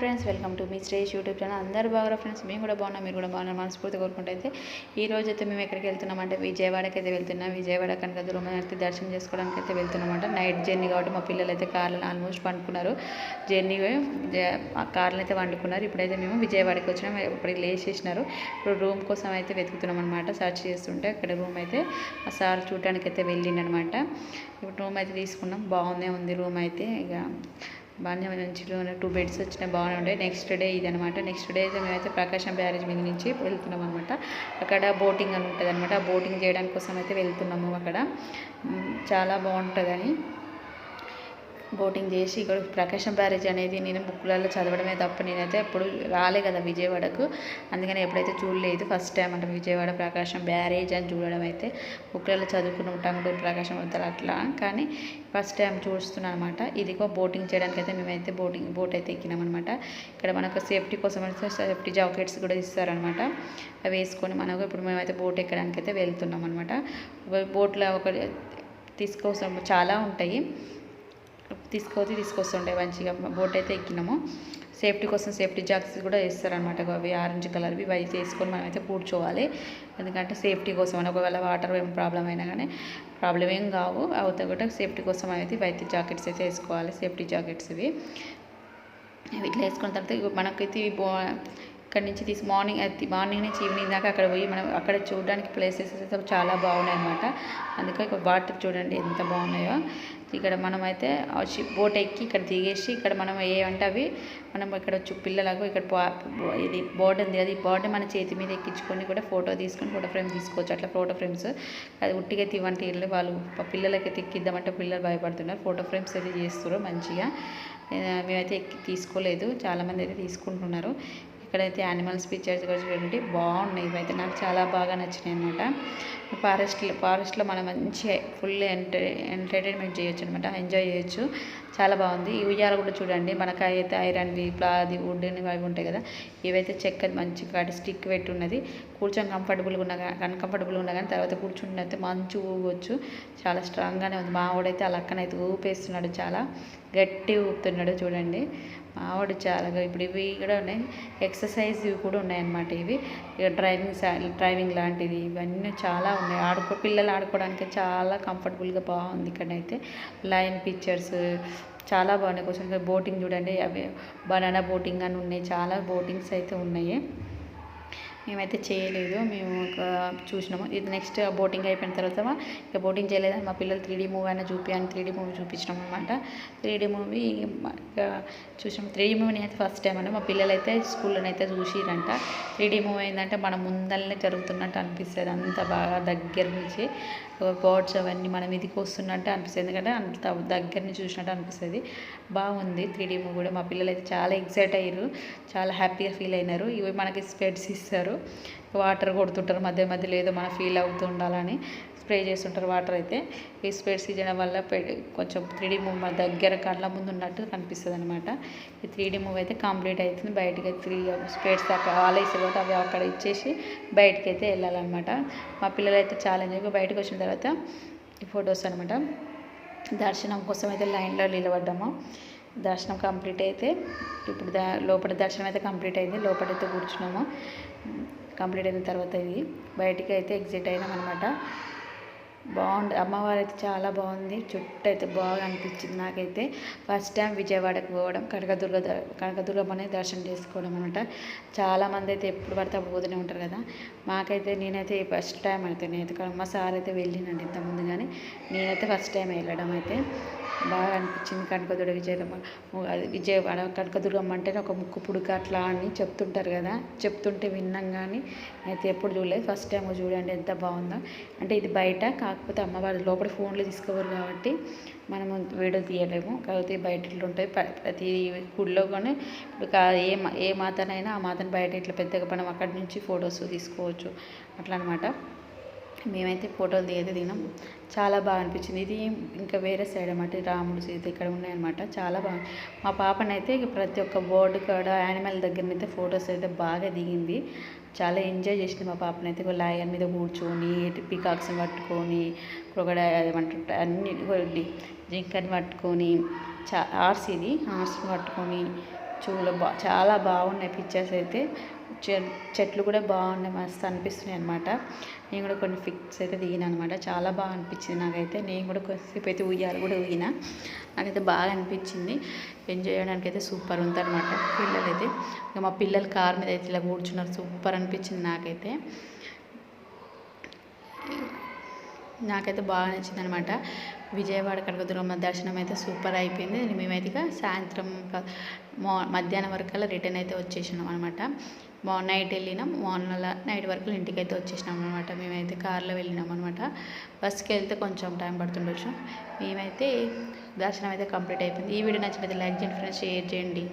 Friends welcome to మీ Shresh YouTube channel. అందరూ బాగా ఫ్రెండ్స్? మేము కూడా బాగున్నాం మీరు కూడా బాగున్నారు మనస్ఫూర్తి కోరుకుంటే అయితే ఈ రోజు అయితే మేము ఎక్కడికి వెళ్తున్నాం అంటే విజయవాడకి అయితే వెళ్తున్నాం. విజయవాడ కనుక దుర్మతి దర్శనం చేసుకోవడానికి అయితే వెళ్తున్నామంట. నైట్ జర్నీ కాబట్టి మా పిల్లలు అయితే కార్లను ఆల్మోస్ట్ పండుకున్నారు. జర్నీ కార్లను అయితే వండుకున్నారు. ఇప్పుడైతే మేము విజయవాడకి వచ్చినాం. ఇప్పటికి లేచేసినారు. ఇప్పుడు రూమ్ కోసం అయితే వెతుకుతున్నాం అనమాట సర్చ్ చేస్తుంటే అక్కడ రూమ్ అయితే ఆ సార్ చూడడానికి అయితే వెళ్ళిండనమాట ఇప్పుడు రూమ్ అయితే తీసుకున్నాం. బాగుందే ఉంది రూమ్ అయితే. ఇక బాగానే మంచిగా టూ బెడ్స్ వచ్చినా బాగానే ఉండే. నెక్స్ట్ డే ఇది అనమాట నెక్స్ట్ డే అయితే మేమైతే ప్రకాశం బ్యారేజ్ మీద నుంచి వెళ్తున్నాం అనమాట అక్కడ బోటింగ్ అని ఉంటుంది అనమాట బోటింగ్ చేయడానికి కోసం అయితే వెళ్తున్నాము అక్కడ. చాలా బాగుంటుందని. బోటింగ్ చేసి ఇక్కడ ప్రకాశం బ్యారేజ్ అనేది నేను బుక్లలో చదవడమే తప్ప నేనైతే ఎప్పుడు రాలే కదా విజయవాడకు. అందుకని ఎప్పుడైతే చూడలేదు ఫస్ట్ టైం అంటే విజయవాడ ప్రకాశం బ్యారేజ్ అని చూడడం అయితే బుక్లలో చదువుకుని ఉంటాం ప్రకాశం అవుతారు అట్లా. కానీ ఫస్ట్ టైం చూస్తున్నాను అనమాట ఇదిగో బోటింగ్ చేయడానికి అయితే మేమైతే బోటింగ్ బోట్ అయితే ఎక్కినాం అనమాట ఇక్కడ మనకు సేఫ్టీ కోసం అయితే సేఫ్టీ జాకెట్స్ కూడా ఇస్తారనమాట అవి వేసుకొని మనకు ఇప్పుడు మేమైతే బోట్ ఎక్కడానికి అయితే వెళ్తున్నాం అనమాట బోట్లో ఒక తీసుకోసం చాలా ఉంటాయి. తీసుకొచ్చి తీసుకొస్తుండే మంచిగా. బోట్ అయితే ఎక్కినాము. సేఫ్టీ కోసం సేఫ్టీ జాక్స్ కూడా వేస్తారనమాట అవి ఆరెంజ్ కలర్వి అవి అయితే వేసుకొని మనం అయితే కూర్చోవాలి. ఎందుకంటే సేఫ్టీ కోసం ఒకవేళ వాటర్ ఏం ప్రాబ్లం అయినా కానీ ప్రాబ్లం ఏం కావు. అవుతా కూడా సేఫ్టీ కోసం అయితే ఇవి అయితే జాకెట్స్ అయితే వేసుకోవాలి సేఫ్టీ జాకెట్స్ ఇవి. ఇట్లా వేసుకున్న తర్వాత మనకైతే ఇవి ఇక్కడ నుంచి తీసి మార్నింగ్ అది మార్నింగ్ నుంచి ఈవినింగ్ దాకా అక్కడ పోయి మనం అక్కడ చూడడానికి ప్లేసెస్ అయితే చాలా బాగున్నాయి అనమాట అందుకే ఇక్కడ వాటర్ చూడండి ఎంత బాగున్నాయో. ఇక్కడ మనమైతే బోట్ ఎక్కి ఇక్కడ దిగేసి ఇక్కడ మనం ఏమంటే అవి మనం ఇక్కడ వచ్చి పిల్లలకు ఇక్కడ ఇది బోర్డు ఉంది అది బోర్డు మన చేతి మీద ఎక్కించుకొని కూడా ఫోటో తీసుకొని ఫోటో ఫ్రేమ్ తీసుకోవచ్చు. అట్లా ఫోటో ఫ్రేమ్స్ అది ఉట్టిగా తీవంటి ఇల్లు వాళ్ళు పిల్లలకి ఎక్కిద్దామంటే పిల్లలు భయపడుతున్నారు. ఫోటో ఫ్రేమ్స్ అయితే చేస్తున్నారు మంచిగా. మేమైతే ఎక్కి తీసుకోలేదు. చాలామంది అయితే తీసుకుంటున్నారు. ఇక్కడైతే యానిమల్స్ పిక్చర్స్ కూడా చూడండి. బాగున్నాయి. ఇవైతే నాకు చాలా బాగా నచ్చినాయి అనమాట ఫారెస్ట్లో ఫారెస్ట్లో మనం మంచిగా ఫుల్ ఎంటర్ ఎంటర్టైన్మెంట్ చేయొచ్చు అనమాట ఎంజాయ్ చేయొచ్చు. చాలా బాగుంది. ఈ ఉయ్యాలు కూడా చూడండి. మనకు అయితే ఐరన్వి ప్లాది వుడ్ అవి ఉంటాయి కదా. ఇవైతే చెక్కది మంచిగా కాటి స్టిక్ పెట్టి ఉన్నది. కూర్చొని కంఫర్టబుల్గా ఉన్నా అన్కంఫర్టబుల్గా ఉన్నా కానీ తర్వాత కూర్చుంటే మంచి ఊగొచ్చు చాలా స్ట్రాంగ్గానే ఉంది. మా వాడైతే ఆ లక్కనైతే ఊపేస్తున్నాడు చాలా. గట్టి ఊపుతున్నాడు చూడండి. ఆవిడ చాలా ఇప్పుడు ఇవి కూడా ఉన్నాయి. ఎక్సర్సైజ్ ఇవి కూడా ఉన్నాయన్నమాట ఇవి. ఇక డ్రైవింగ్ డ్రైవింగ్ లాంటిది ఇవన్నీ చాలా ఉన్నాయి. ఆడుకో పిల్లలు ఆడుకోవడానికి చాలా కంఫర్టబుల్గా బాగుంది ఇక్కడైతే. లైన్ పిక్చర్స్ చాలా బాగున్నాయి. కొంచెం బోటింగ్ చూడండి. అవి బనానా బోటింగ్ అని ఉన్నాయి. చాలా బోటింగ్స్ అయితే ఉన్నాయి. మేమైతే చేయలేదు మేము ఒక చూసినాము. ఇది నెక్స్ట్ బోటింగ్ అయిపోయిన తర్వాత ఇక బోటింగ్ చేయలేదని మా పిల్లలు త్రీ డీ మూవీ అయినా చూపి అని త్రీ డీ మూవీ చూపించినాం అనమాట త్రీ డీ మూవీ ఇక చూసినాం. త్రీ డీ మూవీని అయితే ఫస్ట్ టైం అంటే మా పిల్లలు అయితే స్కూల్లోనైతే చూసిరంట. త్రీ డీ మూవీ ఏంటంటే మన ముందరనే జరుగుతున్నట్టు అనిపిస్తుంది. అంత బాగా దగ్గర నుంచి బర్డ్స్ అవన్నీ మనం ఇదికి వస్తున్నట్టు అనిపిస్తుంది. ఎందుకంటే అంత దగ్గర నుంచి చూసినట్టు అనిపిస్తుంది. బాగుంది త్రీ డీ మూవీ కూడా. మా పిల్లలు అయితే చాలా ఎక్సైట్ అయ్యారు. చాలా హ్యాపీగా ఫీల్ అయినారు. ఇవి మనకి స్పెడ్స్ ఇస్తారు. వాటర్ కొడుతుంటారు. మధ్య మధ్యలో ఏదో మనం ఫీల్ అవుతూ ఉండాలని స్ప్రే చేస్తుంటారు వాటర్ అయితే. ఈ స్ప్రే చేయడం వల్ల పె- కొంచెం త్రీ మూవ్ మన దగ్గర కళ్ళ ముందు ఉన్నట్టు కనిపిస్తుంది అనమాట ఈ త్రీ మూవ్ అయితే కంప్లీట్ అవుతుంది బయటకి త్రీ స్ప్రేట్స్ అక్కడ ఆలేసి కాబట్టి అవి అక్కడ ఇచ్చేసి బయటకి అయితే వెళ్ళాలన్నమాట. మా పిల్లలు అయితే చాలా ఎంజాయ్ బయటకు వచ్చిన తర్వాత ఈ ఫొటోస్ అనమాట దర్శనం కోసం అయితే లైన్లో నిలబడ్డాము. దర్శనం కంప్లీట్ అయితే ఇప్పుడు దా లోపల దర్శనం అయితే కంప్లీట్ అయింది. లోపల అయితే కూర్చున్నాము. కంప్లీట్ అయిన తర్వాత ఇది బయటికి అయితే ఎగ్జిట్ అయినాం అనమాట బాగుంది. అమ్మవారు అయితే చాలా బాగుంది. చుట్టూ అయితే బాగా అనిపించింది నాకైతే. ఫస్ట్ టైం విజయవాడకు పోవడం కనకదుర్గ ద- కనకదుర్గమ్మని దర్శనం చేసుకోవడం అనమాట చాలామంది అయితే ఎప్పుడు పడితే అప్పుడు పోతూనే ఉంటారు కదా. మాకైతే నేనైతే ఫస్ట్ టైం అయితే నేను అయితే మా సార్ అయితే వెళ్ళినండి ఇంతకుముందు కానీ నేనైతే ఫస్ట్ టైం వెళ్ళడం అయితే. బాగా అనిపించింది కనకదుర్గ విజయమ్మ అది విజయవాడ కనకదుర్గమ్మ అంటేనే ఒక ముక్కు పుడక అట్లా అని చెప్తుంటారు కదా. చెప్తుంటే విన్నాం కానీ అయితే ఎప్పుడు చూడలేదు. ఫస్ట్ టైం చూడండి ఎంత బాగుందో. అంటే ఇది బయట కాకపోతే అమ్మవారి లోపల ఫోన్లు తీసుకోరు కాబట్టి మనము వీడియో తీయలేము. కాకపోతే బయట ఇట్లా ఉంటాయి. ప్రతి గుడిలో కానీ ఇప్పుడు ఏ ఏ మాతనైనా ఆ మాతను బయట ఇట్లా పెద్దగా మనం అక్కడి నుంచి ఫొటోస్ తీసుకోవచ్చు. అట్లా అనమాట మేమైతే ఫోటోలు దిగైతే దిగినాం. చాలా బాగా అనిపించింది. ఇది ఇంకా వేరే సైడ్ అన్నమాట. రాముడు సీత ఇక్కడ ఉన్నాయన్నమాట. చాలా బాగా. మా పాపనైతే ప్రతి ఒక్క బోర్డు కాడ యానిమల్ దగ్గర అయితే ఫొటోస్ అయితే బాగా దిగింది. చాలా ఎంజాయ్ చేసింది మా పాపనైతే. ఒక లాయర్ మీద కూర్చొని పికాక్స్ పట్టుకొని ఒకడ అన్ని జింకని పట్టుకొని చా ఆర్స్ ఇది ఆర్స్ పట్టుకొని చూడ బా చాలా బాగున్నాయి పిక్చర్స్ అయితే. చెట్లు కూడా బాగున్నాయి మస్తు అనిపిస్తున్నాయి అనమాట నేను కూడా కొన్ని పిక్స్ అయితే దిగిన అనమాట చాలా బాగా అనిపించింది నాకైతే. నేను కూడా కొద్దిసేపు అయితే ఉయ్యాలు కూడా ఊగిన నాకైతే బాగా అనిపించింది. ఎంజాయ్ చేయడానికి అయితే సూపర్ ఉంది అనమాట పిల్లలు అయితే ఇక మా పిల్లలు కార్ మీద అయితే ఇలా కూర్చున్నారు. సూపర్ అనిపించింది నాకైతే. నాకైతే బాగా నచ్చింది అనమాట విజయవాడ కనకదుర్గమ్మ దర్శనం అయితే సూపర్ అయిపోయింది. మేమైతే సాయంత్రం మా మధ్యాహ్నం వరకు రిటర్న్ అయితే వచ్చేసినాం అనమాట నైట్ వెళ్ళినాం. మార్నింగ్ నైట్ వరకు ఇంటికి అయితే వచ్చేసినాం అనమాట మేమైతే కార్లో వెళ్ళినాం అనమాట బస్కి వెళ్తే కొంచెం టైం పడుతుండొచ్చు మేమైతే దర్శనం అయితే కంప్లీట్ అయిపోయింది. ఈ వీడియో నచ్చినైతే లైక్ చేయండి ఫ్రెండ్స్. షేర్ చేయండి.